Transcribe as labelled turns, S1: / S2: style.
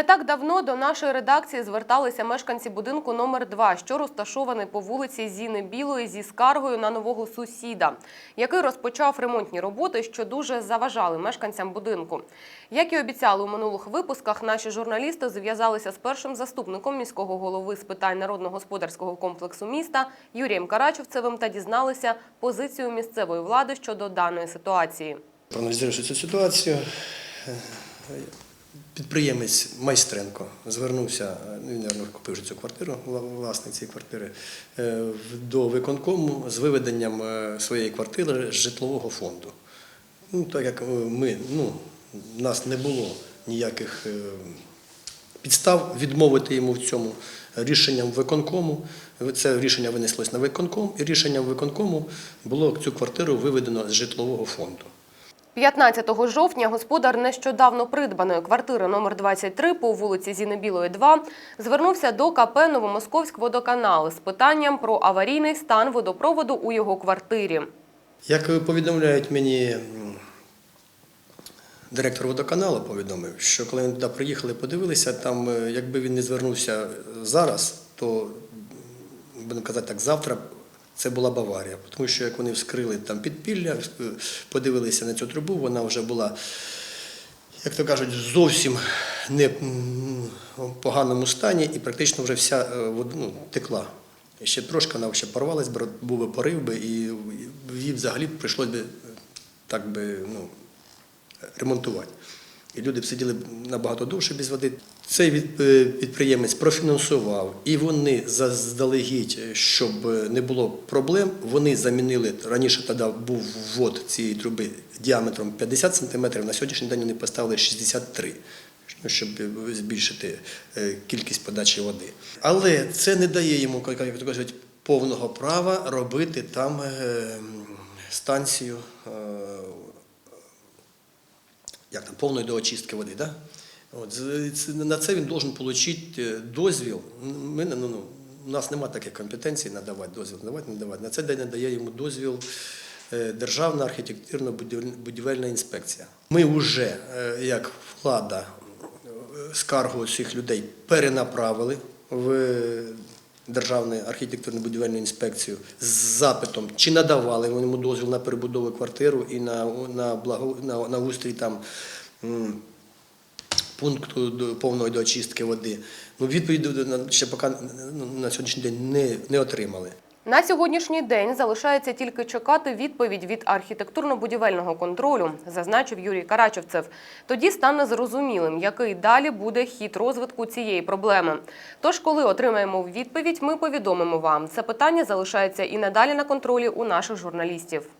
S1: Не так давно до нашої редакції зверталися мешканці будинку номер 2 що розташований по вулиці Зіни Білої зі скаргою на нового сусіда, який розпочав ремонтні роботи, що дуже заважали мешканцям будинку. Як і обіцяли у минулих випусках, наші журналісти зв'язалися з першим заступником міського голови з питань народно-господарського комплексу міста Юрієм Карачевцевим та дізналися позицію місцевої влади щодо даної ситуації.
S2: Проаналізувавши цю ситуацію, підприємець Майстренко звернувся, ну, він, мабуть, купив цю квартиру, власник цієї квартири, е, до виконкому з виведенням е, своєї квартири з житлового фонду. Ну, так як е, ми, ну, у нас не було ніяких підстав відмовити йому в цьому рішенням виконкому. Це рішення винеслось на виконком, і рішенням виконкому було цю квартиру виведено з житлового фонду.
S1: 15 жовтня господар нещодавно придбаної квартири номер 23 по вулиці Зіни Білої, 2 звернувся до КП Новомосковськ водоканал з питанням про аварійний стан водопроводу у його квартирі.
S2: Як повідомляють мені директор водоканалу, повідомив, що коли вони туди приїхали, подивилися, там, е, якби він не звернувся зараз, то будемо казати так, завтра це була Баварія. Тому що як вони вскрили там підпілля, подивилися на цю трубу, вона вже була, як то кажуть, зовсім не в поганому стані і практично вже вся е, ну, текла. Ще трошки вона ще порвалась, був порив би, і її взагалі прийшлось би е, так би ну, ремонтувати. І люди б сиділи набагато довше без води. Цей е, підприємець профінансував, і вони заздалегідь, щоб не було проблем, вони замінили раніше тоді був ввод цієї труби діаметром 50 см, на сьогоднішній день вони поставили 63 ну, щоб збільшити е, кількість подачі води. Але це не дає йому, як кажуть, повного права робити там е, станцію як там, повної до очистки води. Да? От, на це він должен отримати дозвіл. Ми, ну, ну, у нас немає таких компетенцій надавати дозвіл, надавати, надавати. На це надає йому дозвіл е, Державна архітектурно-будівельна інспекція. Ми вже, е, як влада, е, скаргу цих людей перенаправили в Державну архітектурно-будівельну інспекцію з запитом, чи надавали йому дозвіл на перебудову квартиру і на, на, благо, на, на устрій там. Пункту до- повної доочистки води. Ну, відповіді ще поки ну, на сьогоднішній день не, не отримали.
S1: На сьогоднішній день залишається тільки чекати відповідь від архітектурно-будівельного контролю, зазначив Юрій Карачевцев. Тоді стане зрозумілим, який далі буде хід розвитку цієї проблеми. Тож, коли отримаємо відповідь, ми повідомимо вам. Це питання залишається і надалі на контролі у наших журналістів.